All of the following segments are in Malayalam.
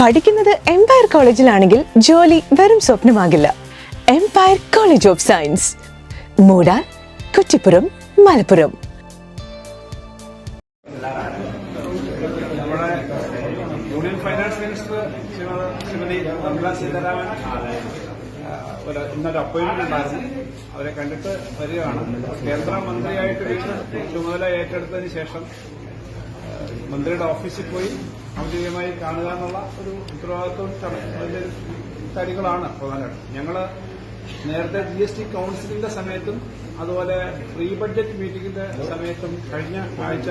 പഠിക്കുന്നത് എംപയർ കോളേജിലാണെങ്കിൽ ജോലി വെറും സ്വപ്നമാകില്ല. Empire college of science മൂടാർ Kuttippuram Malappuram. Union finance minister Shrimati ഒരു ഇന്നൊരു അപ്പോയിന്റ്മെന്റ് ഉണ്ടായിരുന്നു. അവരെ കണ്ടിട്ട് വരികയാണ്. കേന്ദ്രമന്ത്രിയായിട്ട് ചുമതല ഏറ്റെടുത്തതിന് ശേഷം മന്ത്രിയുടെ ഓഫീസിൽ പോയി ഔദ്യോഗികമായി കാണുക എന്നുള്ള ഒരു ഉത്തരവാദിത്വം കാര്യങ്ങളാണ് പ്രധാനമായിട്ടും. ഞങ്ങൾ നേരത്തെ ജി എസ് ടി കൌൺസിലിന്റെ സമയത്തും അതുപോലെ പ്രീ ബഡ്ജറ്റ് മീറ്റിംഗിന്റെ സമയത്തും കഴിഞ്ഞ ആഴ്ച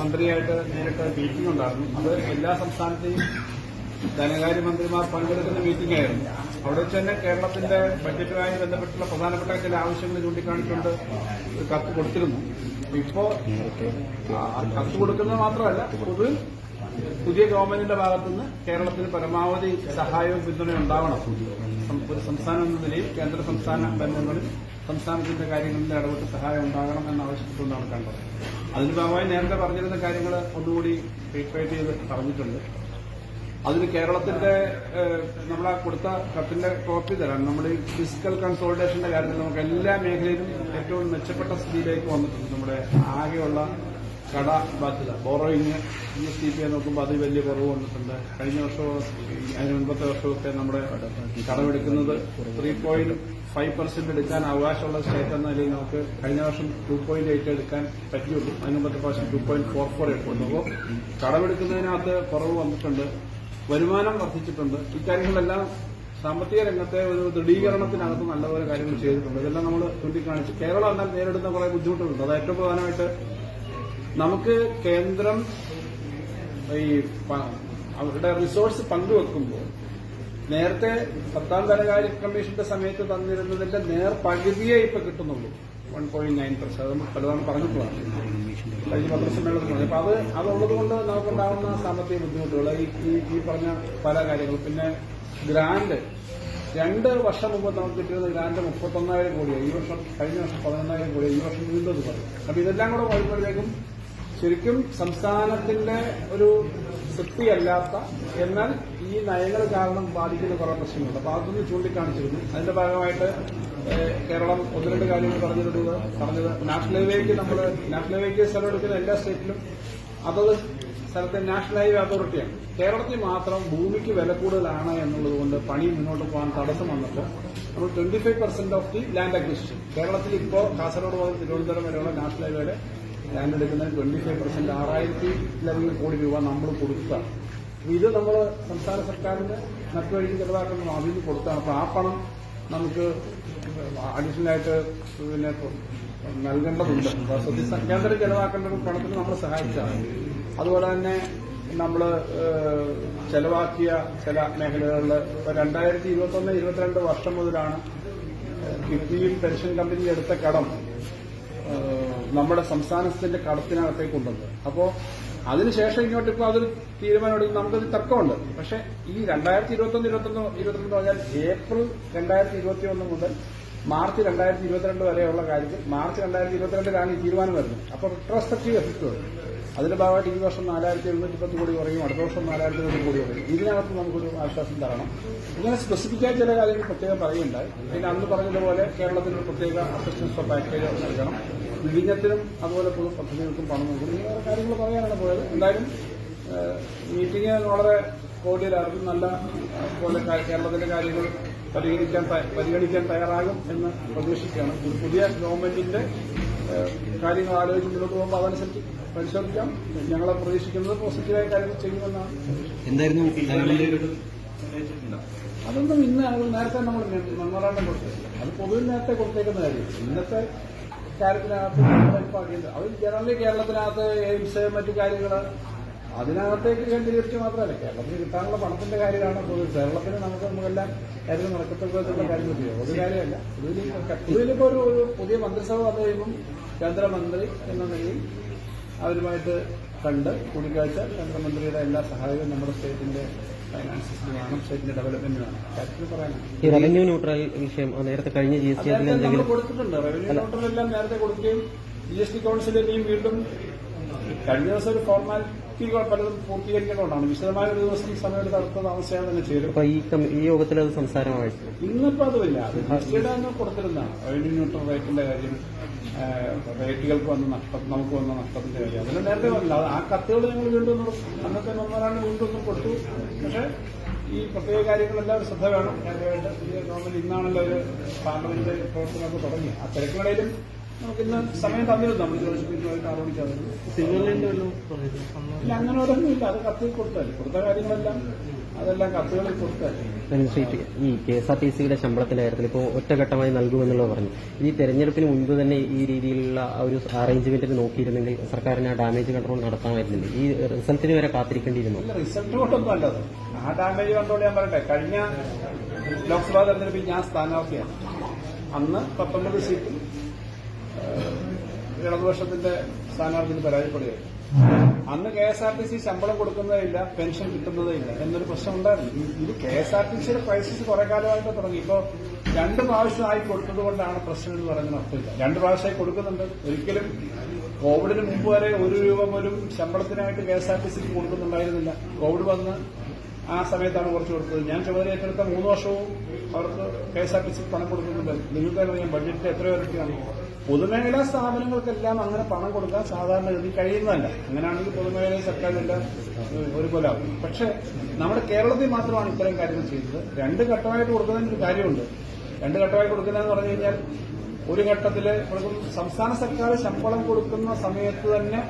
മന്ത്രിയായിട്ട് നേരിട്ട് മീറ്റിംഗ് ഉണ്ടായിരുന്നു. അത് എല്ലാ സംസ്ഥാനത്തെയും ധനകാര്യമന്ത്രിമാർ പങ്കെടുക്കുന്ന മീറ്റിംഗ് ആയിരുന്നു. അവിടെ വെച്ച് തന്നെ കേരളത്തിന്റെ ബഡ്ജറ്റുമായി ബന്ധപ്പെട്ടുള്ള പ്രധാനപ്പെട്ട ചില ആവശ്യങ്ങൾ ചൂണ്ടിക്കാണിച്ചുകൊണ്ട് ഒരു കത്ത് കൊടുത്തിരുന്നു. ഇപ്പോ കത്ത് കൊടുക്കുന്നത് മാത്രമല്ല പൊതുവിൽ പുതിയ ഗവൺമെന്റിന്റെ ഭാഗത്തുനിന്ന് കേരളത്തിന് പരമാവധി സഹായവും പിന്തുണയും ഉണ്ടാവണം. ഒരു സംസ്ഥാനം എന്ന നിലയിൽ കേന്ദ്ര സംസ്ഥാന ബന്ധങ്ങളിൽ സംസ്ഥാനത്തിന്റെ കാര്യങ്ങളിൽ ഇടപെട്ട് സഹായം ഉണ്ടാകണം എന്ന് ആവശ്യപ്പെട്ടുകൊണ്ടാണ് കണ്ടത്. അതിന് ഭാഗമായി നേരത്തെ പറഞ്ഞിരുന്ന കാര്യങ്ങൾ ഒന്നുകൂടി റീഫൈറ്റ് ചെയ്ത് പറഞ്ഞിട്ടുണ്ട്. അതിന് കേരളത്തിന്റെ നമ്മളെ കൊടുത്ത കത്തിന്റെ കോപ്പി തരാം. നമ്മൾ ഈ ഫിസിക്കൽ കൺസോൾട്ടേഷന്റെ കാര്യത്തിൽ നമുക്ക് എല്ലാ മേഖലയിലും ഏറ്റവും മെച്ചപ്പെട്ട സ്ഥിതിയിലേക്ക് വന്നിട്ടുണ്ട്. നമ്മുടെ ആകെയുള്ള കട ബാധ്യത. ബോറോയിങ് ജി എസ് പി നോക്കുമ്പോൾ അത് വലിയ കുറവ് വന്നിട്ടുണ്ട്. കഴിഞ്ഞ വർഷവും അതിന് മുൻപത്തെ വർഷമൊക്കെ നമ്മുടെ കടമെടുക്കുന്നത് ത്രീ പോയിന്റ് ഫൈവ് പെർസെന്റ് എടുക്കാൻ അവകാശമുള്ള സ്റ്റേറ്റ് എന്ന നിലയിൽ നമുക്ക് കഴിഞ്ഞ വർഷം ടു പോയിന്റ് എയ്റ്റ് എടുക്കാൻ പറ്റിയുള്ളൂ. അതിന് മുമ്പത്തെ പ്രാവശ്യം ടു പോയിന്റ് ഫോർ ഫോർ എടുക്കുന്നു അപ്പോൾ കടമെടുക്കുന്നതിനകത്ത് കുറവ് വന്നിട്ടുണ്ട്. വരുമാനം വർദ്ധിച്ചിട്ടുണ്ട്. ഇക്കാര്യങ്ങളെല്ലാം സാമ്പത്തിക രംഗത്തെ ഒരു ദൃഢീകരണത്തിനകത്ത് നല്ലപോലെ കാര്യങ്ങൾ ചെയ്തിട്ടുണ്ട്. ഇതെല്ലാം നമ്മൾ ചൂണ്ടിക്കാണിച്ച് കേരളം എന്നാൽ നേരിടുന്ന കുറെ ബുദ്ധിമുട്ടുകളുണ്ട്. അത് ഏറ്റവും പ്രധാനമായിട്ട് നമുക്ക് കേന്ദ്രം ഈ അവരുടെ റിസോഴ്സ് പങ്കുവെക്കുമ്പോൾ നേരത്തെ പത്താം ധനകാര്യ കമ്മീഷന്റെ സമയത്ത് തന്നിരുന്നതിന്റെ നേർ പകുതിയെ ഇപ്പൊ കിട്ടുന്നുള്ളൂ. പോയിന്റ് നയൻ പെർസെന്റ് അത് പലതവണ പറഞ്ഞിട്ടുള്ളതാണ് കഴിഞ്ഞ പത്രസമ്മേളനത്തിൽ പറഞ്ഞു. അത് അതുള്ളത് കൊണ്ട് നമുക്കുണ്ടാകുന്ന സാമ്പത്തിക ബുദ്ധിമുട്ടുകൾ ഈ ഈ- പറഞ്ഞ പല കാര്യങ്ങളും. പിന്നെ ഗ്രാന്റ്. രണ്ട് വർഷം മുമ്പ് നമുക്ക് കിട്ടിയത് ഗ്രാന്റ് മുപ്പത്തൊന്നായിരം കോടിയാണ്. ഈ വർഷം കഴിഞ്ഞ വർഷം പതിനൊന്നായിരം കോടി ഈ വർഷം വീണ്ടും പറയും അപ്പൊ ഇതെല്ലാം കൂടെ വരുമ്പോഴേക്കും ശരിക്കും സംസ്ഥാനത്തിന്റെ ഒരു തൃപ്തിയല്ലാത്ത എന്നാൽ ഈ നയങ്ങൾ കാരണം ബാധിക്കുന്ന കുറെ പ്രശ്നങ്ങളുണ്ട്. അപ്പൊ അതൊന്ന് ചൂണ്ടിക്കാണിച്ചിരുന്നു. അതിന്റെ ഭാഗമായിട്ട് കേരളം ഒന്ന് രണ്ട് കാര്യങ്ങൾ പറഞ്ഞിട്ടുണ്ട് പറഞ്ഞത് നാഷണൽ ഹൈവേക്ക് നമ്മൾ നാഷണൽ ഹൈവേക്ക് സ്ഥലം എടുക്കുന്ന എല്ലാ സ്റ്റേറ്റിലും അതത് സ്ഥലത്തെ നാഷണൽ ഹൈവേ അതോറിറ്റിയാണ് കേരളത്തിൽ മാത്രം ഭൂമിക്ക് വില കൂടുതലാണ് എന്നുള്ളത് കൊണ്ട് പണി മുന്നോട്ട് പോകാൻ തടസ്സം വന്നപ്പോൾ നമ്മൾ twenty five percent of the land acquisition കേരളത്തിൽ ഇപ്പോൾ കാസർഗോഡ് മുതൽ തിരുവനന്തപുരം വരെയുള്ള നാഷണൽ ഹൈവേയുടെ ലാൻഡ് എടുക്കുന്നതിന് ട്വന്റി ഫൈവ് പെർസെന്റ് ആറായിരത്തി ആറായിരത്തിലധികം കോടി രൂപ നമ്മൾ കൊടുക്കുക ഇത് നമ്മൾ സംസ്ഥാന സർക്കാരിന് മറ്റു വഴിക്ക് ചെലവാക്കുന്ന അതിന് കൊടുത്താണ്. അപ്പോൾ ആ പണം നമുക്ക് അഡീഷണൽ ആയിട്ട് പിന്നെ നൽകേണ്ടതുണ്ട്. കേന്ദ്രം ചെലവാക്കേണ്ട പണത്തിന് നമ്മൾ സഹായിച്ചാണ് അതുപോലെ തന്നെ നമ്മൾ ചെലവാക്കിയ ചില മേഖലകളിൽ ഇപ്പൊ രണ്ടായിരത്തി ഇരുപത്തൊന്ന് ഇരുപത്തിരണ്ട് വർഷം മുതലാണ് കിഫ്ബിയും പെൻഷൻ കമ്പനി എടുത്ത കടം നമ്മുടെ സംസ്ഥാനത്തിന്റെ കടത്തിനകത്തേക്ക് കൊണ്ടുവന്നത് അപ്പോ അതിനുശേഷം ഇങ്ങോട്ട് ഇപ്പോൾ അതൊരു തീരുമാനം എടുക്കും നമുക്കത് തർക്കമുണ്ട്. പക്ഷെ ഈ രണ്ടായിരത്തി ഇരുപത്തൊന്ന് ഇരുപത്തൊന്ന് ഇരുപത്തിരണ്ട് പറഞ്ഞാൽ ഏപ്രിൽ രണ്ടായിരത്തി ഇരുപത്തി ഒന്ന് മുതൽ മാർച്ച് രണ്ടായിരത്തി ഇരുപത്തിരണ്ട് വരെയുള്ള കാര്യത്തിൽ മാർച്ച് രണ്ടായിരത്തി ഇരുപത്തിരണ്ടിലാണ് ഈ തീരുമാനം വരുന്നത് അപ്പോൾ റിട്രോസ്പെക്റ്റീവ് എഫക്ട് വരും. അതിന്റെ ഭാഗമായിട്ട് ഈ വർഷം നാലായിരത്തി എഴുന്നൂറ്റി പത്ത് കോടി കുറയും അടുത്ത വർഷം നാലായിരത്തി എഴുന്നൂറ്റി കോടി കുറയും. ഇതിനകത്ത് നമുക്കൊരു ആശ്വാസം തരണം. ഇങ്ങനെ സ്പെസിഫിക്കായി ചില കാര്യങ്ങൾ പ്രത്യേകം പറയുന്നുണ്ടായി പിന്നെ അന്ന് പറഞ്ഞതുപോലെ കേരളത്തിന് പ്രത്യേക അസിസ്റ്റൻസ് പാക്കേജ് നൽകണം. വിഴിഞ്ഞത്തിനും അതുപോലെ പൊതു പദ്ധതികൾക്കും പണം നൽകും ഇങ്ങനെ കാര്യങ്ങൾ പറയാനാണ് പോയത്. എന്തായാലും മീറ്റിംഗ് വളരെ കോടിയിലായിരുന്നു നല്ല പോലെ കേരളത്തിന്റെ കാര്യങ്ങൾ പരിഗണിക്കാൻ പരിഗണിക്കാൻ തയ്യാറാകും എന്ന് പ്രതീക്ഷിക്കുകയാണ്. ഒരു പുതിയ ഗവൺമെന്റിന്റെ കാര്യങ്ങൾ ആലോചിച്ച് മുന്നോട്ട് പോകുമ്പോൾ അതനുസരിച്ച് പരിശോധിക്കാം. ഞങ്ങളെ പ്രതീക്ഷിക്കുന്നത് പോസിറ്റീവായ കാര്യങ്ങൾ ചെയ്യുമെന്നാണ്. എന്തായിരുന്നു അതൊന്നും ഇന്ന് നേരത്തെ നമ്മൾ മെമ്മറാണ്ടം കൊടുത്തത് അത് പൊതുവിൽ നേരത്തെ കൊടുത്തേക്കുന്ന കാര്യം. ഇന്നത്തെ കാര്യത്തിനകത്ത് നടപ്പാക്കിയത് അത് ജനറലി കേരളത്തിനകത്ത് എയിംസ് മറ്റു കാര്യങ്ങൾ അതിനകത്തേക്ക് കേന്ദ്രീകരിച്ച് മാത്രമല്ല കേരളത്തിന് കിട്ടാനുള്ള പണത്തിന്റെ കാര്യമാണ് പൊതുവെ കേരളത്തിന് നമുക്ക് നമുക്കെല്ലാം കാര്യം നടക്കത്തുള്ള ചെയ്യാം ഒരു കാര്യമല്ല. ഇതിലിപ്പോ ഒരു ഒരു പുതിയ മന്ത്രിസഭ വന്നു കഴിയുമ്പം കേന്ദ്രമന്ത്രി എന്ന നിലയിൽ അവരുമായിട്ട് കണ്ട് കൂടിക്കാഴ്ച കേന്ദ്രമന്ത്രിയുടെ എല്ലാ സഹായവും നമ്മുടെ സ്റ്റേറ്റിന്റെ ഈ റവന്യൂ ന്യൂട്രൽ വിഷയം നേരത്തെ കഴിഞ്ഞ ജി എസ് ടി നേരത്തെ എന്തെങ്കിലും കൊടുത്തിട്ടുണ്ട്. റവന്യൂ നോട്ടിലെല്ലാം നേരത്തെ കൊടുക്കുകയും ജി എസ് ടി കൗൺസിലിനെയും വീണ്ടും കഴിഞ്ഞ ദിവസം ഒരു ഫോർമാൽ ഒത്തിരി പലതും പൂർത്തീകരിക്കേണ്ടതുകൊണ്ടാണ്. വിശദമായ ഒരു ദിവസം സമയത്ത് അടുത്ത താമസിയാതെ തന്നെ ചേരും അപ്പൊ ഈ യോഗത്തിൽ അത് സംസാരമായിട്ട് ഇന്നിപ്പോ അതുമില്ല. അത് അന്ന് കൊടുത്തിരുന്നതാണ്. റവന്യൂ ന്യൂട്രൽ റേറ്റിന്റെ കാര്യം ആ, റേറ്റുകൾക്ക് വന്ന നഷ്ടം നമുക്ക് വന്ന നഷ്ടത്തിന്റെ കാര്യം. അതിന് നേരത്തെ വന്നില്ല. അത് ആ കത്തുകൾ ഞങ്ങൾ വീണ്ടും അന്നത്തെ മെമ്മറാണ്ട് വീണ്ടും ഒന്ന് കൊടുത്തു. പക്ഷെ ഈ പ്രത്യേക കാര്യങ്ങളെല്ലാം ഒരു ശ്രദ്ധ വേണം. കാര്യമായിട്ട് ഈ ഗവൺമെന്റ് ഇന്നാണല്ലോ ഒരു പാർലമെന്റ് പ്രവർത്തനമൊക്കെ തുടങ്ങി. ആ തിരക്കുകളിലും നമുക്ക് സമയം തന്നിരുന്നു? നമ്മൾ ഇല്ല അങ്ങനെ അത് കത്തിൽ കൊടുത്താൽ കൊടുത്ത കാര്യങ്ങളെല്ലാം അതെല്ലാം കത്തുകളിൽ കൊടുത്താൽ ഈ കെ എസ് ആർ ടി സിയുടെ ശമ്പളത്തിന്റെ കാര്യത്തിൽ ഇപ്പോൾ ഒറ്റഘട്ടമായി നൽകുമെന്നുള്ളത് പറഞ്ഞു. ഈ തെരഞ്ഞെടുപ്പിന് മുൻപ് തന്നെ ഈ രീതിയിലുള്ള ഒരു അറേഞ്ച്മെന്റിന് നോക്കിയിരുന്നെങ്കിൽ സർക്കാരിന് ആ ഡാമേജ് കൺട്രോൾ നടത്താമായിരുന്നില്ല? ഈ റിസൾട്ടിന് വരെ കാത്തിരിക്കേണ്ടിയിരുന്നു? ഇല്ല, റിസൾട്ട് കൊണ്ടൊന്നും അല്ലത് ആ ഡാമേജ് കൺട്രോൾ ഞാൻ പറയട്ടെ. കഴിഞ്ഞ ലോക്സഭാ തെരഞ്ഞെടുപ്പിൽ ഞാൻ സ്ഥാനാർത്ഥിയാണ്. അന്ന് പത്തൊമ്പത് സീറ്റിൽ ഇടതുപക്ഷത്തിന്റെ സ്ഥാനാർത്ഥിന് പരാജയപ്പെടുകയായിരുന്നു. അന്ന് K S R T C ശമ്പളം കൊടുക്കുന്നതില്ല പെൻഷൻ കിട്ടുന്നതില്ല എന്നൊരു പ്രശ്നം ഉണ്ടായിരുന്നു. ഇത് കെ എസ് ആർ ടി സിയുടെ ക്രൈസിസ് കുറെ കാലമായിട്ട് തുടങ്ങി. ഇപ്പോ രണ്ട് പ്രാവശ്യമായി കൊടുത്തത് കൊണ്ടാണ് പ്രശ്നം എന്ന് പറയുന്നത് അർത്ഥമില്ല. രണ്ട് പ്രാവശ്യമായി കൊടുക്കുന്നുണ്ട്. ഒരിക്കലും കോവിഡിന് മുമ്പ് വരെ ഒരു രൂപ പോലും ശമ്പളത്തിനായിട്ട് കെ എസ് ആർ ടി സിക്ക് കൊടുക്കുന്നുണ്ടായിരുന്നില്ല. കോവിഡ് വന്ന് ആ സമയത്താണ് കുറച്ച് കൊടുത്തത്. ഞാൻ ചുമതല ഏറ്റെടുത്ത മൂന്ന് വർഷവും അവർക്ക് കെ എസ് ആർ ടി സിക്ക് പണം കൊടുക്കുന്നുണ്ട്. നിങ്ങൾക്ക് അറിയാം ബഡ്ജറ്റ് എത്ര ഇരട്ടിയാണ് പൊതുമേഖലാ സ്ഥാപനങ്ങൾക്കെല്ലാം അങ്ങനെ പണം കൊടുക്കാൻ സാധാരണ സാധാരണഗതി കഴിയുന്നതല്ല. അങ്ങനെയാണെങ്കിൽ പൊതുമേഖലാ സർക്കാരിനെല്ലാം ഏഹ്, ഒരുപോലെ ആവും. പക്ഷെ നമ്മുടെ കേരളത്തിൽ മാത്രമാണ് ഇത്തരം കാര്യങ്ങൾ ചെയ്തത് രണ്ട് ഘട്ടമായിട്ട് കൊടുക്കുന്നതിന് ഒരു കാര്യമുണ്ട്. രണ്ട് ഘട്ടമായി കൊടുക്കുന്നതെന്ന് പറഞ്ഞു കഴിഞ്ഞാൽ ഒരു ഘട്ടത്തിൽ സംസ്ഥാന സർക്കാർ ശമ്പളം കൊടുക്കുന്ന സമയത്ത് തന്നെ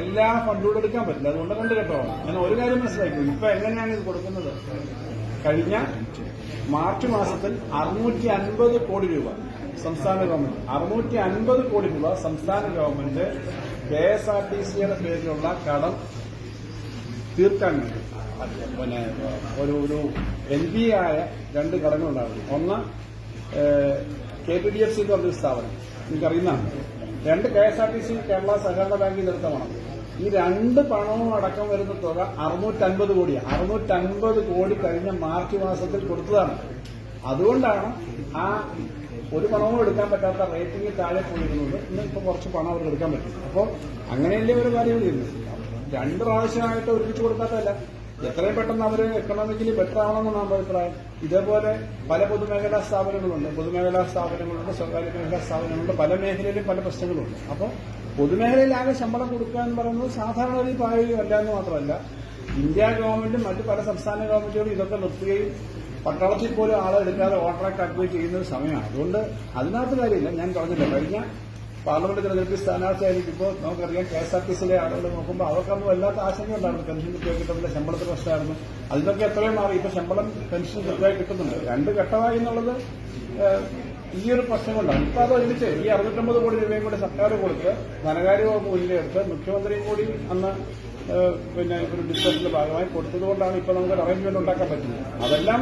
എല്ലാ ഫണ്ടുകളും എടുക്കാൻ പറ്റില്ല. അതുകൊണ്ട് രണ്ട് ഘട്ടമാണ്. ഞാൻ ഒരു കാര്യം മനസ്സിലാക്കി. ഇപ്പൊ എങ്ങനെയാണ് ഇത് കൊടുക്കുന്നത്? കഴിഞ്ഞ മാർച്ച് മാസത്തിൽ അറുന്നൂറ്റി അൻപത് കോടി രൂപ സംസ്ഥാന ഗവൺമെന്റ് അറുന്നൂറ്റി അൻപത് കോടി രൂപ സംസ്ഥാന government K S R T സിയുടെ പേരിലുള്ള കടം തീർക്കാൻ വേണ്ടി. പിന്നെ ഒരു ഒരു എൻ ബി ആയ രണ്ട് ഘടകങ്ങളുണ്ടായിരുന്നു. ഒന്ന് K P D F C എന്ന് പറഞ്ഞൊരു സ്ഥാപനം. എനിക്കറിയുന്നതാണ് രണ്ട് K S R T C Kerala സഹകരണ ബാങ്കിൽ നിന്നെടുത്ത ഈ രണ്ട് പണവും അടക്കം വരുന്ന തുക അറുന്നൂറ്റൻപത് കോടിയാണ് അറുന്നൂറ്റൻപത് കോടി കഴിഞ്ഞ മാർച്ച് മാസത്തിൽ കൊടുത്തതാണ്. അതുകൊണ്ടാണ് ആ ഒരു പണവും എടുക്കാൻ പറ്റാത്ത റേറ്റിംഗ് താഴെ പോയിരുന്നത് ഇന്ന് ഇപ്പൊ കുറച്ച് പണം അവർക്ക് എടുക്കാൻ പറ്റും. അപ്പോൾ അങ്ങനെയല്ലേ ഒരു കാര്യം ചെയ്യുന്നത്? രണ്ട് പ്രാവശ്യമായിട്ട് ഒരുമിച്ച് കൊടുക്കാത്തതല്ല. എത്രയും പെട്ടെന്ന് അവർ എക്കണോമിക്കലി ബെറ്റർ നമ്മുടെ അഭിപ്രായം. ഇതേപോലെ പല പൊതുമേഖലാ സ്ഥാപനങ്ങളുണ്ട്. പൊതുമേഖലാ സ്ഥാപനങ്ങളുണ്ട് സ്വകാര്യ മേഖലാ സ്ഥാപനങ്ങളുണ്ട്. പല മേഖലയിലും പല പ്രശ്നങ്ങളുണ്ട്. അപ്പോൾ പൊതുമേഖലയിലാകെ ശമ്പളം കൊടുക്കുക എന്ന് പറയുന്നത് സാധാരണ ഒരു പ്രായോഗികമല്ല എന്ന് മാത്രമല്ല. ഇന്ത്യ ഗവൺമെന്റും മറ്റു പല സംസ്ഥാന ഗവൺമെന്റുകളും ഇതൊക്കെ നിർത്തുകയും പട്ടാളത്തിൽ പോലും ആളെ എടുക്കാതെ കോൺട്രാക്ട് അപ്ലൈ ചെയ്യുന്ന സമയമാണ്. അതുകൊണ്ട് അതിനകത്ത് കാര്യമില്ല. ഞാൻ പറഞ്ഞില്ല കഴിഞ്ഞ പാർലമെന്റ് തെരഞ്ഞെടുപ്പിൽ സ്ഥാനാർത്ഥിയായിരിക്കുമ്പോൾ നമുക്കറിയാം കെ എസ് ആർ ടി സിയിലെ ആളുകൾ നോക്കുമ്പോൾ അവർക്കൊന്നും വല്ലാത്ത ആശങ്ക ഉണ്ടായിരുന്നു പെൻഷൻ കൃത്യമായി കിട്ടുന്നില്ല ശമ്പളത്തിൽ പ്രശ്നമായിരുന്നു. അതിനൊക്കെ എത്രയും മാറി ഇപ്പൊ ശമ്പളം പെൻഷൻ കൃത്യമായി കിട്ടുന്നുണ്ട്. രണ്ട് ഘട്ടമായി എന്നുള്ളത് ഈ ഒരു പ്രശ്നം കൊണ്ടാണ്. ഇപ്പൊ അത് ഒരുമിച്ച് ഈ അറുന്നൂറ്റമ്പത് കോടി രൂപയും കൂടി സർക്കാർ കൊടുത്ത് ധനകാര്യ വകുപ്പ് മുന്നിലെടുത്ത് മുഖ്യമന്ത്രിയും കൂടി അന്ന് പിന്നെ ഒരു ഡിസ്കഷന്റെ ഭാഗമായി കൊടുത്തതുകൊണ്ടാണ് ഇപ്പൊ നമുക്ക് അറേഞ്ച്മെന്റ് ഉണ്ടാക്കാൻ പറ്റുന്നത്. അതെല്ലാം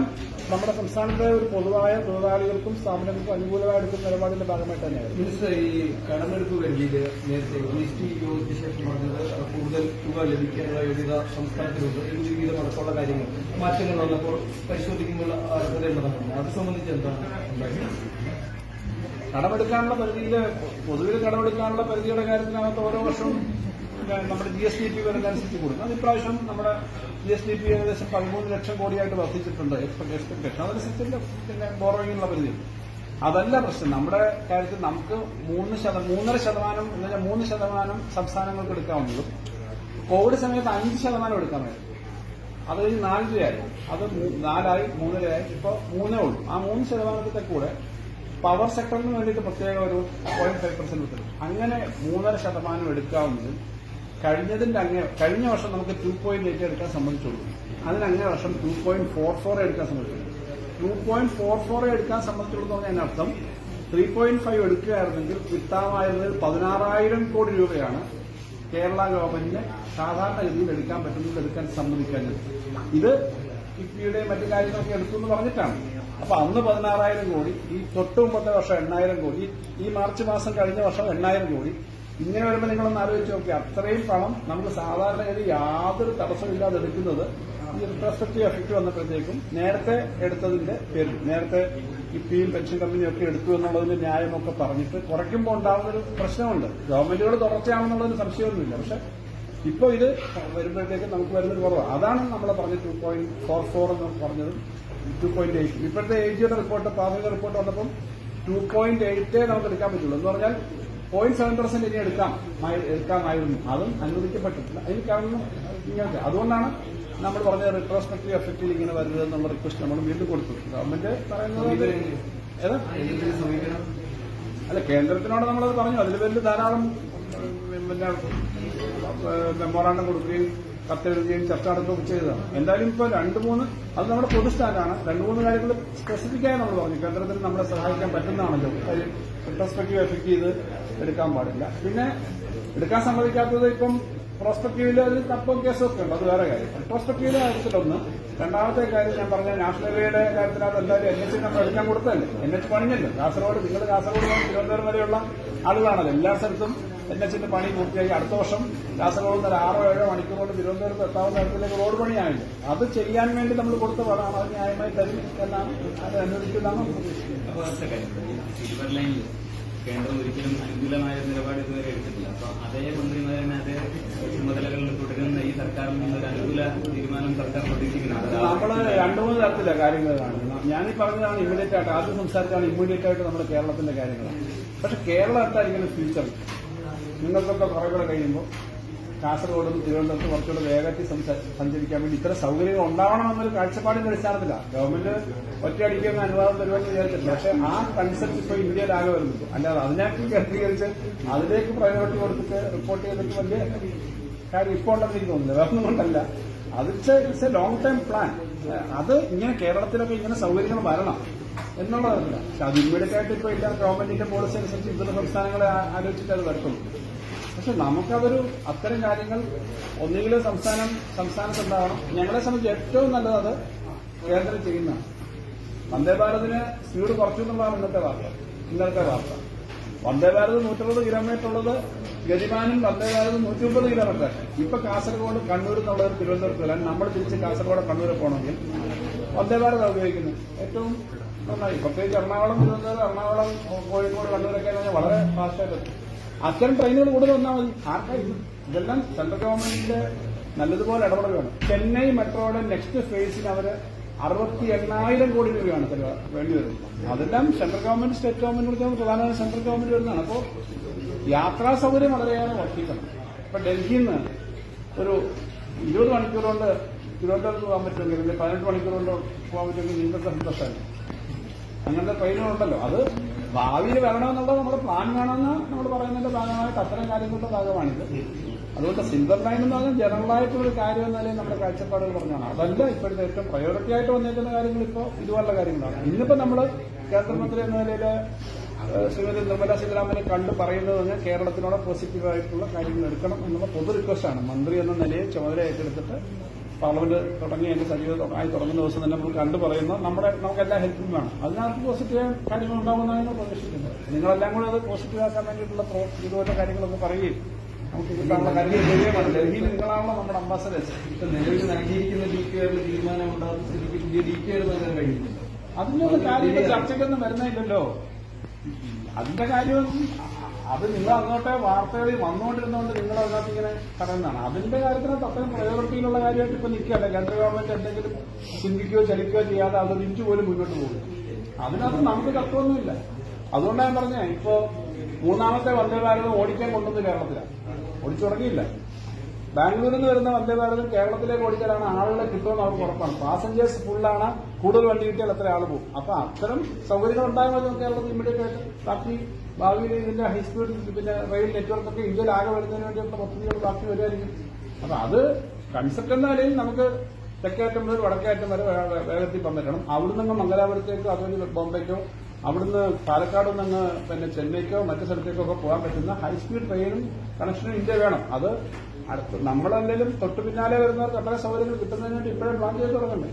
നമ്മുടെ സംസ്ഥാനത്തെ ഒരു പൊതുവായ തൊഴിലാളികൾക്കും സ്ഥാപനങ്ങൾക്കും അനുകൂലമായി എടുക്കുന്ന നിലപാടിന്റെ ഭാഗമായിട്ട് തന്നെയായിരുന്നു മിനിസ്റ്റർ ഈ കടമെടുപ്പ് വേണ്ടിയിട്ട് നേരത്തെ ജി എസ് ടി യോഗത്തിന് ശേഷം പറഞ്ഞത് കൂടുതൽ തുക ലഭിക്കാനുള്ള യോഗ്യത സംസ്ഥാനത്തിലുണ്ട് നികുതി വിഹിതം അടക്കമുള്ള കാര്യങ്ങൾ മാറ്റങ്ങൾ വന്നപ്പോൾ പരിശോധിക്കുമ്പോൾ അർഹത പറഞ്ഞത് അത് സംബന്ധിച്ച് എന്താണ് കടമെടുക്കാനുള്ള പരിധിയിൽ പൊതുവിൽ കടമെടുക്കാനുള്ള പരിധിയുടെ കാര്യത്തിനകത്ത് ഓരോ വർഷവും നമ്മുടെ ജി എസ് ഡി പി വരുന്നതനുസരിച്ച് കൂടും അത് ഇപ്രാവശ്യം നമ്മുടെ ജി എസ് ഡി പി ഏകദേശം പതിമൂന്ന് ലക്ഷം കോടിയായിട്ട് വർദ്ധിച്ചിട്ടുണ്ട് എക്സ്പെക്ടേഷൻ അതനുസരിച്ച് പിന്നെ ബോറോയിങ്ങുള്ള പരിധിയുണ്ട് അതല്ല പ്രശ്നം. നമ്മുടെ കാര്യത്തിൽ നമുക്ക് മൂന്ന് ശതമാനം മൂന്നര ശതമാനം എന്ന് വെച്ചാൽ മൂന്ന് ശതമാനം സംസ്ഥാനങ്ങൾക്ക് എടുക്കാവുന്നതും കോവിഡ് സമയത്ത് അഞ്ച് ശതമാനം എടുക്കാൻ വേണ്ടി അത് കഴിഞ്ഞ് നാല് രൂപയായി അത് നാലായി മൂന്നരയായി. ഇപ്പൊ മൂന്നേ ഉള്ളൂ. ആ മൂന്ന് ശതമാനത്തിന്റെ കൂടെ പവർ സെക്ടറിന് വേണ്ടിയിട്ട് പ്രത്യേക ഒരു പോയിന്റ് ഫൈവ് പെർസെന്റ് അങ്ങനെ മൂന്നര ശതമാനം എടുക്കാവുന്നത് കഴിഞ്ഞതിന്റെ അങ്ങേ കഴിഞ്ഞ വർഷം നമുക്ക് ടു പോയിന്റ് എയ്റ്റ് എടുക്കാൻ സമ്മതിച്ചുള്ളൂ. അതിന് അങ്ങേ വർഷം ടു പോയിന്റ് ഫോർ ഫോർ എടുക്കാൻ സമ്മതിച്ചുള്ളൂ ടു പോയിന്റ് ഫോർ ഫോർ എടുക്കാൻ സമ്മതിച്ചുള്ളൂ എന്ന് പറഞ്ഞാൽ അർത്ഥം ത്രീ പോയിന്റ് ഫൈവ് എടുക്കുകയായിരുന്നെങ്കിൽ കിട്ടാമായിരുന്നതിൽ പതിനാറായിരം കോടി രൂപയാണ് കേരള ഗവൺമെന്റിന് സാധാരണഗതിയിൽ എടുക്കാൻ പറ്റുന്നത് എടുക്കാൻ സമ്മതിക്കാഞ്ഞത് ഇത് കിഫ്ബിയുടെ മറ്റു കാര്യങ്ങളൊക്കെ എടുത്തു എന്ന് പറഞ്ഞിട്ടാണ്. അപ്പൊ അന്ന് പതിനാറായിരം കോടി ഈ തൊട്ട് മുമ്പത്തെ വർഷം എണ്ണായിരം കോടി ഈ മാർച്ച് മാസം കഴിഞ്ഞ വർഷം എണ്ണായിരം കോടി ഇങ്ങനെ വരുമ്പോൾ നിങ്ങളൊന്ന് ആലോചിച്ച് നോക്കി. അത്രയും പണം നമുക്ക് സാധാരണഗതി യാതൊരു തടസ്സമില്ലാതെ എടുക്കുന്നത് ഈ റിട്രോസ്പെക്റ്റീവ് എഫക്ട് വന്നപ്പോഴത്തേക്കും നേരത്തെ എടുത്തതിന്റെ പേര് നേരത്തെ ഇപ്പിയും പെൻഷൻ കമ്പനിയും ഒക്കെ എടുത്തു എന്നുള്ളതിന്റെ ന്യായമൊക്കെ പറഞ്ഞിട്ട് കുറയ്ക്കുമ്പോൾ ഉണ്ടാകുന്ന ഒരു പ്രശ്നമുണ്ട്. ഗവൺമെന്റുകൾ തുടർച്ചയാണെന്നുള്ളതിന് സംശയമൊന്നുമില്ല. പക്ഷെ ഇപ്പോൾ ഇത് വരുമ്പോഴത്തേക്ക് നമുക്ക് വരുന്നൊരു കുറവ്. അതാണ് നമ്മൾ പറഞ്ഞ ടു പോയിന്റ് ഫോർ ഫോർ എന്ന് പറഞ്ഞത് ടു പോയിന്റ് എയ്റ്റ് ഇപ്പോഴത്തെ എ ജിയുടെ റിപ്പോർട്ട് പ്രാഥമിക റിപ്പോർട്ട് വന്നപ്പം ടു പോയിന്റ് എയ്റ്റേ നമുക്ക് എടുക്കാൻ പറ്റുള്ളൂ. എന്ന് പറഞ്ഞാൽ പോയിന്റ് സെവൻ പെർസെന്റ് ഇനി എടുക്കാം മായി- എടുക്കാമായിരുന്നു അതും അനുവദിക്കപ്പെട്ടിട്ടില്ല അതിന് കാരണം ഇങ്ങനത്തെ അതുകൊണ്ടാണ് നമ്മൾ പറഞ്ഞ റിട്രോസ്പെക്റ്റീവ് എഫക്റ്റിൽ ഇങ്ങനെ വരരുത് എന്നുള്ള റിക്വസ്റ്റ് നമ്മൾ വീണ്ടും കൊടുത്തു ഗവൺമെന്റ് പറയുന്നത് അല്ല കേന്ദ്രത്തിനോട് നമ്മളത് പറഞ്ഞു അതിൽ പേരിൽ ധാരാളം പിന്നെ മെമ്മോറാണ്ടം കൊടുക്കുകയും കത്തെഴുതുകയും ചർച്ച നടത്തുകയും ചെയ്തതാണ്. എന്തായാലും ഇപ്പോൾ രണ്ട് മൂന്ന് അത് നമ്മുടെ പൊതുസ്ഥാനാണ് രണ്ട് മൂന്ന് കാര്യങ്ങൾ സ്പെസിഫിക്കായി നമ്മൾ പറഞ്ഞു. കേന്ദ്രത്തിന് നമ്മളെ സഹായിക്കാൻ പറ്റുന്നതാണല്ലോ. അതിൽ റിട്രോസ്പെക്റ്റീവ് എഫക്ട് ചെയ്ത് എടുക്കാൻ പാടില്ല. പിന്നെ എടുക്കാൻ സമ്മതിക്കാത്തത് ഇപ്പം പ്രോസ്പെക്റ്റീവിൽ അതിൽ തപ്പം കേസൊക്കെ ഉണ്ട്. അത് വേറെ കാര്യം. റിട്രോസ്പെക്റ്റീവിലെ കാര്യത്തിലൊന്ന് രണ്ടാമത്തെ കാര്യം ഞാൻ പറഞ്ഞ നാഷണൽ ഹൈവേയുടെ കാര്യത്തിനകത്ത് എന്തായാലും എൻ എച്ച് നമ്മൾ എടുക്കാൻ കൊടുത്തല്ലേ എൻ എച്ച് പണിഞ്ഞല്ലോ. കാസർഗോഡ് നിങ്ങൾ കാസർഗോഡ് തിരുവനന്തപുരം വരെയുള്ള ആളുകളാണല്ലോ. എല്ലാ സ്ഥലത്തും എൻ എച്ചിന്റെ പണി പൂർത്തിയായി. അടുത്ത വർഷം കാസർഗോഡ് നിന്ന് ആറോ ഏഴോ മണിക്കൂർ കൊണ്ട് തിരുവനന്തപുരത്ത് എത്താവുന്ന തരത്തിലേക്ക് റോഡ് പണിയായില്ല അത് ചെയ്യാൻ വേണ്ടി നമ്മൾ കൊടുത്ത പണമാണ്. അത് ന്യായമായി തരും എന്നാണ് അത് അനുവദിക്കുന്നതാണ് ലൈനിൽ കേന്ദ്രം ഒരിക്കലും അനുകൂലമായ നിലപാട് ഇതുവരെ എടുത്തിട്ടില്ല. അപ്പൊ അതേ മന്ത്രിമാർ തന്നെ അതേ ചുമതലകളിൽ തുടരുന്ന ഈ സർക്കാരിൽ നിന്നൊരു അനുകൂല തീരുമാനം സർക്കാർ പ്രതീക്ഷിക്കുന്നുണ്ട്? നമ്മൾ രണ്ടു മൂന്ന് തരത്തിലെ കാര്യങ്ങൾ കാണുന്നത് ഞാനീ പറഞ്ഞതാണ് ഇമ്മീഡിയറ്റ് ആയിട്ട് ആദ്യം സംസാരിച്ചാണ് ഇമ്മീഡിയറ്റ് ആയിട്ട് നമ്മുടെ കേരളത്തിന്റെ കാര്യങ്ങളാണ്. പക്ഷെ കേരളം എന്തായിരിക്കും ഫ്യൂച്ചർ നിങ്ങൾക്കൊക്കെ കുറെ കൂടെ കഴിയുമ്പോൾ കാസർഗോഡും തിരുവനന്തപുരത്തും കുറച്ചുകൂടെ വേഗത്തിൽ സഞ്ചരിക്കാൻ വേണ്ടി ഇത്ര സൗകര്യങ്ങൾ ഉണ്ടാവണമെന്നൊരു കാഴ്ചപ്പാടിന്റെ അടിസ്ഥാനത്തിലാണ് ഗവൺമെന്റ് ഒറ്റയടിക്കുന്ന അനുവാദം തരുമെന്ന് വിചാരിച്ചില്ല പക്ഷെ ആ കൺസെപ്റ്റ് ഇപ്പൊ ഇന്ത്യയിലാകെ വരുന്നത് അല്ലാതെ അതിനേക്ക് കേന്ദ്രീകരിച്ച് അതിലേക്ക് പ്രയോറിറ്റി കൊടുത്തിട്ട് റിപ്പോർട്ട് ചെയ്തിട്ട് വലിയ കാര്യം ഇപ്പോൾ ഉണ്ടെന്ന് എനിക്ക് തോന്നുന്നില്ല. വേറെ കൊണ്ടല്ല. അത് it's a long time plan അത് ഇങ്ങനെ കേരളത്തിലൊക്കെ ഇങ്ങനെ സൗകര്യങ്ങൾ വരണം എന്നുള്ളതല്ല. പക്ഷെ അത് ഇമ്മീഡിയറ്റ് ആയിട്ട് ഇപ്പോൾ ഇല്ല ഗവൺമെന്റിന്റെ പോളിസി അനുസരിച്ച് ഇതര സംസ്ഥാനങ്ങളെ ആലോചിച്ചിട്ട് അത് വരത്തുള്ളൂ. പക്ഷെ നമുക്കതൊരു അത്തരം കാര്യങ്ങൾ ഒന്നുകിലും സംസ്ഥാനം സംസ്ഥാനത്ത് ഉണ്ടാവണം ഞങ്ങളെ സംബന്ധിച്ച് ഏറ്റവും നല്ലത് അത് കേന്ദ്രം ചെയ്യുന്നതാണ്. വന്ദേ ഭാരതിന് സ്പീഡ് കുറച്ചു എന്നുള്ളതാണ് ഇന്നത്തെ വാർത്ത. ഇന്നത്തെ വാർത്ത. വന്ദേ ഭാരത് നൂറ്ററുപത് കിലോമീറ്റർ ഉള്ളത് ഗതിമാനും വന്ദേ ഭാരത് നൂറ്റി മുപ്പത് കിലോമീറ്റർ. ഇപ്പൊ കാസർഗോഡ് കണ്ണൂർ എന്നുള്ളത് തിരുവനന്തപുരത്ത് വരാൻ നമ്മൾ തിരിച്ച് കാസർഗോഡ് കണ്ണൂർ പോകണമെങ്കിൽ വന്ദേ ഭാരത് ഉപയോഗിക്കുന്നത്. ഏറ്റവും നന്നായി. പ്രത്യേകിച്ച് എറണാകുളം തിരുവനന്തപുരം എറണാകുളം കോഴിക്കോട് കണ്ണൂരൊക്കെ വളരെ ഫാസ്റ്റായിട്ട് അത്തരം ട്രെയിനുകൾ കൂടുതൽ വന്നാൽ മതി. ആർക്കായിരുന്നു ഇതെല്ലാം സെൻട്രൽ ഗവൺമെന്റിന്റെ നല്ലതുപോലെ ഇടപെടൽ വേണം ചെന്നൈ മെട്രോയുടെ നെക്സ്റ്റ് ഫേസിന് അവർ അറുപത്തി എണ്ണായിരം കോടി രൂപയാണ് വേണ്ടി വരുന്നത് അതെല്ലാം സെൻട്രൽ ഗവൺമെന്റ് സ്റ്റേറ്റ് ഗവൺമെന്റ് പ്രധാനമായും സെൻട്രൽ ഗവൺമെന്റ് വരുന്നതാണ്. അപ്പോൾ യാത്രാ സൗകര്യം വളരെയേറെ വർദ്ധിക്കണം. ഇപ്പൊ ഡൽഹിയിൽ നിന്ന് ഒരു ഇരുപത് മണിക്കൂർ കൊണ്ട് തിരുവനന്തപുരത്ത് പോകാൻ പറ്റുമെങ്കിൽ അല്ലെങ്കിൽ പതിനെട്ട് മണിക്കൂർ കൊണ്ട് പോകാൻ പറ്റുമെങ്കിൽ ഇന്നത്തെ സന്തോഷമല്ല അങ്ങനത്തെ ട്രെയിനുകളുണ്ടല്ലോ. അത് ഭാവിയിൽ വരണമെന്നുള്ളത് നമ്മുടെ പ്ലാൻ വേണമെന്ന് നമ്മൾ പറയുന്നതിന്റെ ഭാഗമായിട്ട് അത്തരം കാര്യങ്ങളുടെ ഭാഗമാണിത്. അതുകൊണ്ട് സിൽവർ ലൈൻ എന്ന് പറഞ്ഞാൽ ജനറലായിട്ടുള്ള ഒരു കാര്യം എന്നാലേ നമ്മുടെ കാഴ്ചപ്പാടുകൾ പറഞ്ഞാണ് അതല്ല ഇപ്പോഴത്തെ ഏറ്റവും പ്രയോറിറ്റി ആയിട്ട് വന്നേക്കുന്ന കാര്യങ്ങൾ ഇപ്പോൾ ഇതുപോലുള്ള കാര്യങ്ങളാണ്. ഇന്നിപ്പോ നമ്മൾ കേന്ദ്രമന്ത്രി എന്ന നിലയിൽ ശ്രീമതി നിർമ്മല സീതാരാമനെ കണ്ട് പറയുന്നത് തന്നെ കേരളത്തിനോട് പോസിറ്റീവായിട്ടുള്ള കാര്യങ്ങൾ എടുക്കണം എന്നുള്ള പൊതു റിക്വസ്റ്റാണ് മന്ത്രി എന്ന നിലയിൽ ചുമതല ഏറ്റെടുത്തിട്ട് പാർലമെന്റ് തുടങ്ങി അതിന്റെ സജീവ ആയി തുടങ്ങുന്ന ദിവസം തന്നെ നമ്മൾ കണ്ടു പറയുന്ന നമ്മുടെ നമുക്കെല്ലാം ഹെൽപ്പും വേണം. അതിനകത്ത് പോസിറ്റീവ് കാര്യങ്ങൾ ഉണ്ടാകുന്നതാണ് പ്രതീക്ഷിക്കുന്നത് നിങ്ങളെല്ലാം കൂടെ അത് പോസിറ്റീവ് ആക്കാൻ വേണ്ടിയിട്ടുള്ള ഇതുപോലെ കാര്യങ്ങളൊക്കെ പറയുകയും നമുക്ക് കിട്ടാനുള്ള കാര്യങ്ങൾ ചെയ്യുകയാണ് ഡൽഹിയിൽ നിങ്ങളാണല്ലോ നമ്മുടെ അംബാസഡേഴ്സ് ഇപ്പൊ നിലവിൽ നൽകിയിരിക്കുന്ന ഡി കെ ആറിന്റെ തീരുമാനം ഉണ്ടാകുന്ന ഡി കെ ആർ നൽകാൻ കഴിയുന്നില്ല അതിനൊന്നും കാര്യങ്ങൾ ചർച്ചയ്ക്കൊന്നും വരുന്നില്ലല്ലോ അതിന്റെ കാര്യമൊന്നും അത് നിങ്ങൾ അങ്ങോട്ടെ വാർത്തകളിൽ വന്നുകൊണ്ടിരുന്നതുകൊണ്ട് നിങ്ങൾ അതിനകത്ത് ഇങ്ങനെ പറയുന്നതാണ് അതിന്റെ കാര്യത്തിനകത്ത് അത്രയും പ്രയോറിറ്റിയിലുള്ള കാര്യമായിട്ട് ഇപ്പൊ നിൽക്കുകയല്ല. കേന്ദ്ര ഗവൺമെന്റ് എന്തെങ്കിലും ചിന്തിക്കുകയോ ചലിക്കുകയോ ചെയ്യാതെ അത് തിരിച്ചു പോലും മുന്നോട്ട് പോകും അതിനകത്ത് നമുക്ക് തത്വമൊന്നുമില്ല. അതുകൊണ്ടാണ് പറഞ്ഞേ ഇപ്പോ മൂന്നാമത്തെ വന്ദേ ഭാരത് ഓടിക്കാൻ കൊണ്ടുവന്ന് കേരളത്തിലാണ്. ഓടിച്ചു തുടങ്ങിയില്ല ബാംഗ്ലൂരിൽ നിന്ന് വരുന്ന വന്ദേ ഭാരതം കേരളത്തിലേക്ക് ഓടിച്ചാലാണ് ആളുകളെ കിട്ടുമെന്ന് അവർക്ക് ഉറപ്പാണ്. പാസഞ്ചേഴ്സ് ഫുള്ളാണ് കൂടുതൽ വണ്ടി കിട്ടിയാൽ അത്ര ആൾ പോകും. അപ്പൊ അത്തരം സൗകര്യങ്ങൾ ഉണ്ടായാൽ മതി കേരളത്തിൽ ഇമ്മീഡിയറ്റ് ആയിട്ട്. ബാക്കി ഭാവിയിൽ ഇതിന്റെ ഹൈസ്പീഡ് പിന്നെ റെയിൽ നെറ്റ്വർക്ക് ഒക്കെ ഇന്ത്യയിൽ ആകെ വരുന്നതിന് വേണ്ടിയുള്ള പദ്ധതികൾ ബാക്കി വരുമായിരിക്കും. അപ്പൊ അത് കൺസെപ്റ്റ് എന്ന നിലയിൽ നമുക്ക് തെക്കേറ്റം മുതൽ വടക്കേറ്റം വരെ വേഗത്തിൽ പങ്കെടുക്കണം അവിടുന്ന് മംഗലാപുരത്തേക്കോ അതുവഴി ബോംബെക്കോ അവിടുന്ന് പാലക്കാട് നിന്ന് പിന്നെ ചെന്നൈക്കോ മറ്റു സ്ഥലത്തേക്കോ ഒക്കെ പോകാൻ പറ്റുന്ന ഹൈസ്പീഡ് ട്രെയിനും കണക്ഷനും ഇന്ത്യ വേണം. അത് അടുത്ത് നമ്മളല്ലെങ്കിലും തൊട്ട് പിന്നാലെ വരുന്നവർക്ക് അത്ര സൗകര്യങ്ങൾ കിട്ടുന്നതിന് വേണ്ടി ഇപ്പോഴേ പ്ലാൻ ചെയ്ത് തുടങ്ങണ്ടേ?